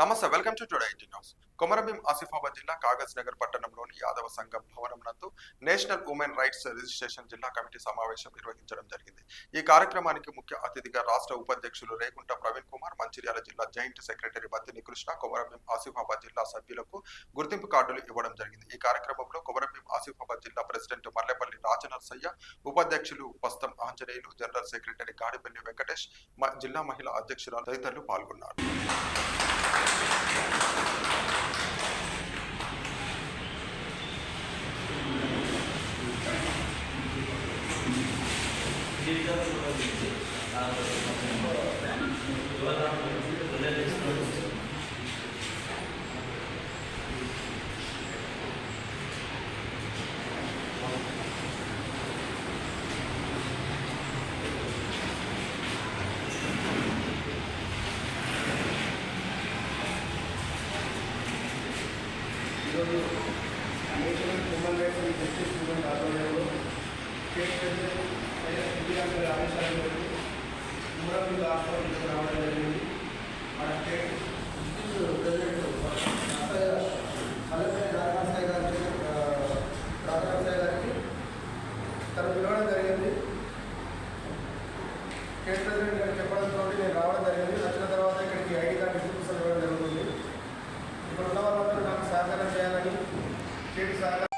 నమస్తే welcome to today news. Komarabheem Asifabad జిల్లా కాగజ్ నగర్ పట్టణంలోని యాదవ సంఘం భవనం నందు నేషనల్ ఉమెన్ రైట్స్ రిజిస్ట్రేషన్ జిల్లా కమిటీ సమావేశం నిర్వహించడం జరిగింది. ఈ కార్యక్రమానికి ముఖ్య అతిథిగా రాష్ట్ర ఉపాధ్యక్షులు రేకుంట ప్రవీణ్ కుమార్ మంచిర్యాల జిల్లా జాయింట్ సెక్రటరీ బత్తిని కృష్ణ కొమరభీం ఆసిఫాబాద్ జిల్లా సభ్యులకు గుర్తింపు కార్డులు ఇవ్వడం జరిగింది. ఈ కార్యక్రమంలో కొమరభీం ఆసిఫాబాద్ జిల్లా ప్రెసిడెంట్ మల్లెపల్లి రాజనర్సయ్య ఉపాధ్యక్షులు పస్తం ఆంజనేయులు జనరల్ సెక్రటరీ గాడిపల్లి వెంకటేష్ జిల్లా మహిళా అధ్యక్షురాలు తదితరులు పాల్గొన్నారు. ఈరోజు national human rights and justice movement ఆధ్వర్యంలో స్టేట్ ప్రెసిడెంట్ వైఎస్ ఇందిరాగాంధీ గారి ఆదేశాల మేరకు మూడవ రాష్ట్రం నుంచి రావడం జరిగింది. మన స్టేట్ ప్రెసిడెంట్ మల్లెపల్లి రాజనాథ్ గారికి సాయి గారికి తను పిలవడం జరిగింది. స్టేట్ ప్రెసిడెంట్ గారు చెప్పడంతో నేను రావడం జరిగింది. వచ్చిన తర్వాత ఇక్కడికి ఐడి కార్డు ఇన్స్టిట్యూషన్ ఇవ్వడం జరుగుతుంది. ఇక్కడ ఉన్న వాళ్ళందరూ నాకు సహకారం చేయాలని స్టేట్ సహకారం